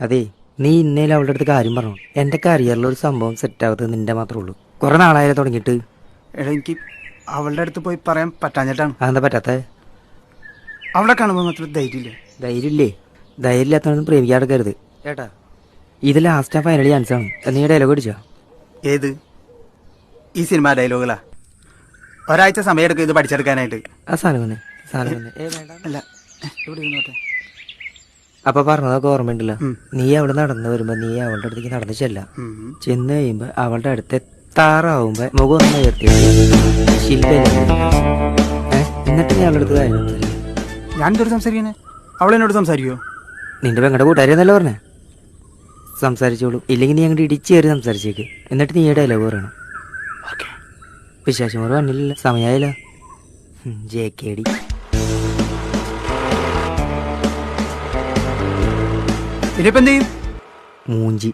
അതെ നീ ഇന്നേലും അവളുടെ അടുത്ത് കാര്യം പറഞ്ഞു. എന്റെ കരിയറിൽ ഒരു സംഭവം സെറ്റ് ആവുന്നത് നിന്റെ മാത്രമേ ഉള്ളൂ. കുറെ നാളായാലും തുടങ്ങിയിട്ട്. എടാ എനിക്ക് അവളുടെ അടുത്ത് പോയി പറയാൻ പറ്റാഞ്ഞിട്ടാണ്. അതെന്താ പറ്റാത്ത? അവളെ കാണുമ്പോൾ മാത്രം ധൈര്യമില്ല? ധൈര്യമില്ലേ? ധൈര്യമില്ലാത്തവനൊന്നും പ്രേമിക്കാതെക്കരുത് ചേട്ടാ ഇത് ലാസ്റ്റ് ഫൈനൽ ചാൻസ് ആണ്. നീ ഡയലോഗ് അടിച്ചോ? ഏത്? ഈ സിനിമ ഡയലോഗുകളാ ഒരാഴ്ച സമയം എടുക്കും ഇത് പഠിച്ചെടുക്കാനായിട്ട്. ആ സാധനം വന്നേ സാധനം വന്നേ ഏ വേണ്ട. അല്ല. ഇവിടെ ഇരുന്നോട്ടെ. അപ്പൊ പറഞ്ഞതൊക്കെ ഓർമ്മയുണ്ടല്ലോ. നീ അവിടെ നടന്നു വരുമ്പോ നീ അവളുടെ അടുത്തേക്ക് നടന്നു ചെല്ല. ചെന്ന് കഴിയുമ്പോ അവളുടെ അടുത്ത് എത്താറാവുമ്പോ മുഖം ഒന്ന് ഉയർത്തി. എന്നിട്ട് നീ അവളുടെ അടുത്ത് കാര്യം സംസാരിക്ക്. ഞാൻ എന്തൊരു സംസാരിക്കണേ? അവളെന്നോട് എന്നോട് സംസാരിക്കുമോ നിന്റെ പെങ്ങളുടെ കൂട്ടുകാരി എന്നല്ല പറഞ്ഞേ? സംസാരിച്ചോളൂ. ഇല്ലെങ്കിൽ നീ അങ്ങോട്ട് ഇടിച്ചു കയറി സംസാരിച്ചേക്ക്. എന്നിട്ട് നീ ഡയലോഗ് പറയണം. വിശേഷം ഒരു വന്നില്ലല്ലോ സമയമായില്ല ജെ കെ ഡി. ഇനിയിപ്പോൾ എന്ത് ചെയ്യും? മൂഞ്ചി.